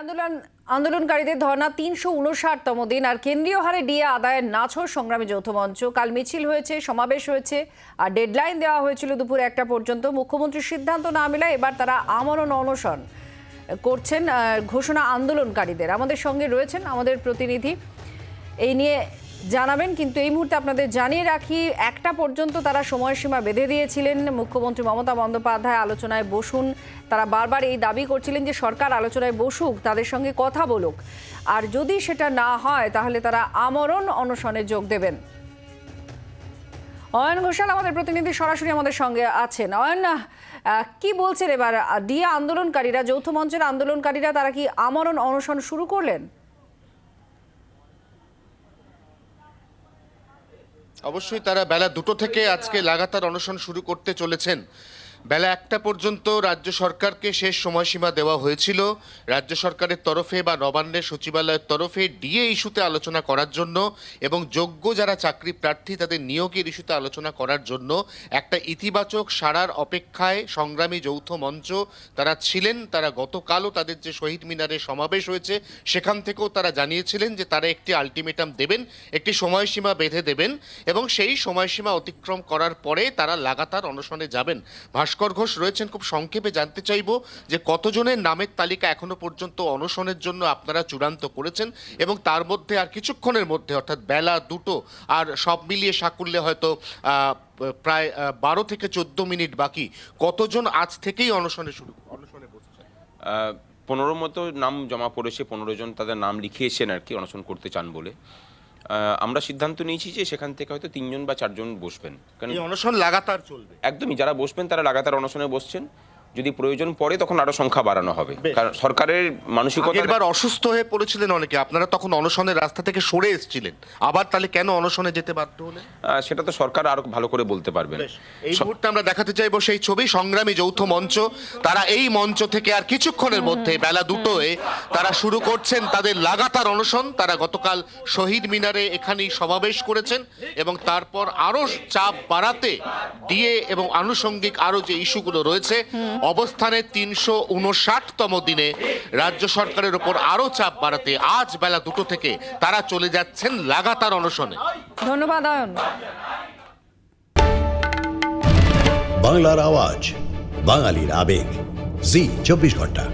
আন্দোলন, আন্দোলনকারীদের ধর্না তিনশো উনষাটতম দিন, আর কেন্দ্রীয় হারে ডিএ আদায়ের নাছর সংগ্রামী যৌথ মঞ্চ। কাল মিছিল হয়েছে, সমাবেশ হয়েছে, আর ডেডলাইন দেওয়া হয়েছিল দুপুর একটা পর্যন্ত। মুখ্যমন্ত্রীর সিদ্ধান্ত না মেলায় এবার তারা আমরণ অনশন করছেন ঘোষণা আন্দোলনকারীদের। আমাদের সঙ্গে রয়েছেন আমাদের প্রতিনিধি। এই নিয়ে জানাবেন, কিন্তু এই মুহূর্তে আপনাদের জানিয়ে রাখি, একটা পর্যন্ত তারা সময়সীমা বেঁধে দিয়েছিলেন। মুখ্যমন্ত্রী মমতা বন্দ্যোপাধ্যায় আলোচনায় বসুন। তারা বারবার এই দাবি করছিলেন যে সরকার আলোচনায় বসুক, তাদের সঙ্গে কথা বলুক। আর যদি সেটা না হয়, তাহলে তারা আমরণ অনশনে যোগ দেবেন। অয়ন ঘোষাল আমাদের প্রতিনিধি সরাসরি আমাদের সঙ্গে আছেন। অয়ন কি বলছেন এবার? দিয়ে আন্দোলনকারীরা, যৌথ মঞ্চের আন্দোলনকারীরা তারা কি আমরণ অনশন শুরু করলেন? অবশ্যই তারা বেলা দুটো থেকে আজকে লাগাতার অনশন শুরু করতে চলেছেন। বেলা একটা পর্যন্ত রাজ্য সরকারকে শেষ সময়সীমা দেওয়া হয়েছিল। রাজ্য সরকারের তরফে বা নবান্নের সচিবালয়ের তরফে ডিএ ইস্যুতে আলোচনা করার জন্য এবং যোগ্য যারা চাকরি প্রার্থী তাদের নিয়োগের ইস্যুতে আলোচনা করার জন্য একটা ইতিবাচক সারার অপেক্ষায় সংগ্রামী যৌথ মঞ্চ তারা ছিলেন, তারা গতকালও তাদের যে শহীদ মিনারে সমাবেশ হয়েছে, সেখান থেকেও তারা জানিয়েছিলেন যে তারা একটি আলটিমেটাম দেবেন, একটি সময়সীমা বেঁধে দেবেন এবং সেই সময়সীমা অতিক্রম করার পরে তারা লাগাতার অনশনে যাবেন। ভাস্কর ঘোষ রয়েছেন, খুব সংক্ষেপে জানতে চাইব যে কতজনের নামের তালিকা এখনও পর্যন্ত অনশনের জন্য আপনারা চূড়ান্ত করেছেন এবং তার মধ্যে আর কিছুক্ষণের মধ্যে, অর্থাৎ বেলা দুটো আর সব মিলিয়ে সাকুল্যে হয়তো প্রায় বারো থেকে চোদ্দ মিনিট বাকি, কতজন আজ থেকেই অনশনে শুরু, অনশনে বসছেন? পনেরো মতো নাম জমা পড়েছে, পনেরো জন তাদের নাম লিখিয়েছেন আর কি, অনশন করতে চান বলে। আমরা সিদ্ধান্ত নিয়েছি যে সেখান থেকে হয়তো তিনজন বা চারজন বসবেন। কারণ অনশন লাগাতার চলবে। একদমই যারা বসবেন তারা লাগাতার অনশনে বসছেন। যদি প্রয়োজন পড়ে তখন আরও সংখ্যা বাড়ানো হবে। কারণ সরকারের মানসিকতা আগেরবার অসুস্থ হয়ে পড়েছিলেন অনেকে। আপনারা তখন অনশনের রাস্তা থেকে সরে এসেছিলেন। আবার তাহলে কেন অনশনে যেতে বাধ্য হলেন? সেটা তো সরকার আরও ভালো করে বলতে পারবেন। এই মুহূর্তে আমরা দেখাতে চাইব সেই ছবি সংগ্রামী যৌথ মঞ্চ। তারা এই মঞ্চ থেকে আর কিছুক্ষণের মধ্যে বেলা দুটোয় তারা শুরু করছেন তাদের লাগাতার অনশন। তারা গতকাল শহীদ মিনারে এখানেই সমাবেশ করেছেন এবং তারপর আরও চাপ বাড়াতে দিয়ে এবং আনুষঙ্গিক আরও যে ইস্যুগুলো রয়েছে অবস্থানে তিনশো উনষাটতম দিনে রাজ্য সরকারের ওপর আরও চাপ বাড়াতে আজ বেলা দুটো থেকে তারা চলে যাচ্ছেন লাগাতার অনশনে। ধন্যবাদ অয়ন বাংলার আওয়াজ বাঙালির আবেগ। জি চব্বিশ ঘণ্টা।